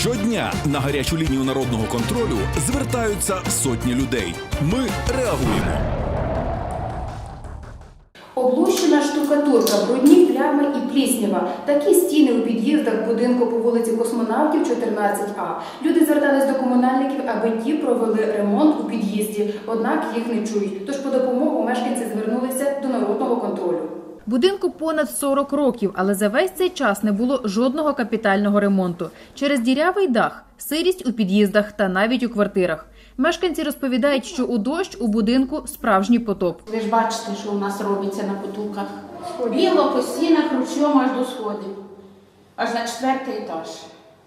Щодня на гарячу лінію народного контролю звертаються сотні людей. Ми реагуємо. Облущена штукатурка, брудні плями і пліснява. Такі стіни у під'їздах будинку по вулиці Космонавтів, 14А. Люди звертались до комунальників, аби ті провели ремонт у під'їзді, однак їх не чують. Тож по допомогу мешканці звернулися до народного контролю. Будинку понад 40 років, але за весь цей час не було жодного капітального ремонту. Через дірявий дах, сирість у під'їздах та навіть у квартирах. Мешканці розповідають, що у дощ у будинку справжній потоп. Ви ж бачите, що у нас робиться на потулках. Біло по стінах ручом аж до сходів. Аж на четвертий етаж.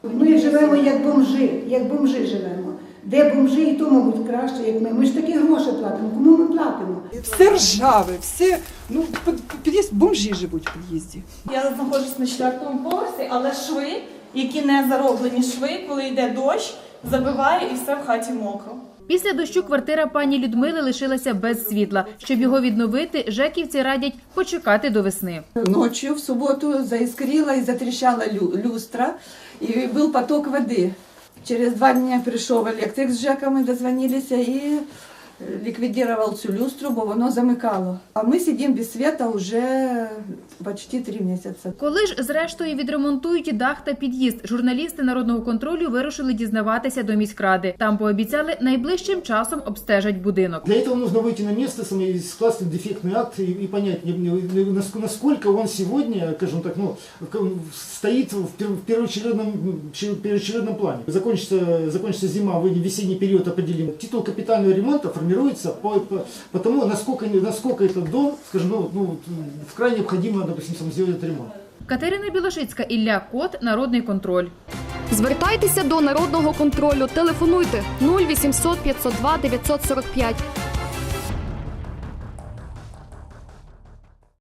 Ми живемо як бомжи, як бомжи живемо. Де бомжи, і то, мабуть, краще, як ми. Ми ж такі гроші платимо. Кому ми платимо? Все ржаве, все, ну, під- під'їзд, бомжі живуть в під'їзді. Я знаходжусь на четвертому поверсі, але шви, які не зароблені шви, коли йде дощ, забиває і все в хаті мокро. Після дощу квартира пані Людмили лишилася без світла. Щоб його відновити, жеківці радять почекати до весни. Ночью в суботу заискрила и затрещала лю- люстра, и был поток воды. Через два дня прийшов електрик з Жеками, дозвонилися и ликвидировал цю люстру, бо воно замикало. А ми сидимо без света уже почти три місяці. Коли ж зрештою відремонтують дах та під'їзд, журналісти народного контролю вирушили дізнаватися до міськради. Там пообіцяли найближчим часом обстежать будинок. Для этого нужно выйти на место, сами- скласть дефектный акт и, и понять, не- не- наск- насколько он сегодня, скажем так, ну, к- стоит в пер- в первоочередном, че- первоочередном плане. Закончится, закончится зима, выйдем в весенний период определим. Титул капитального ремонта формируется по, по, потому насколько, насколько этот дом, скажем, ну, ну, в крайне необходимо, допустим, там, сделать этот ремонт. Катерина Білошицька, Ілля Кот, Народний контроль. Звертайтеся до народного контролю. Телефонуйте 0800 502 945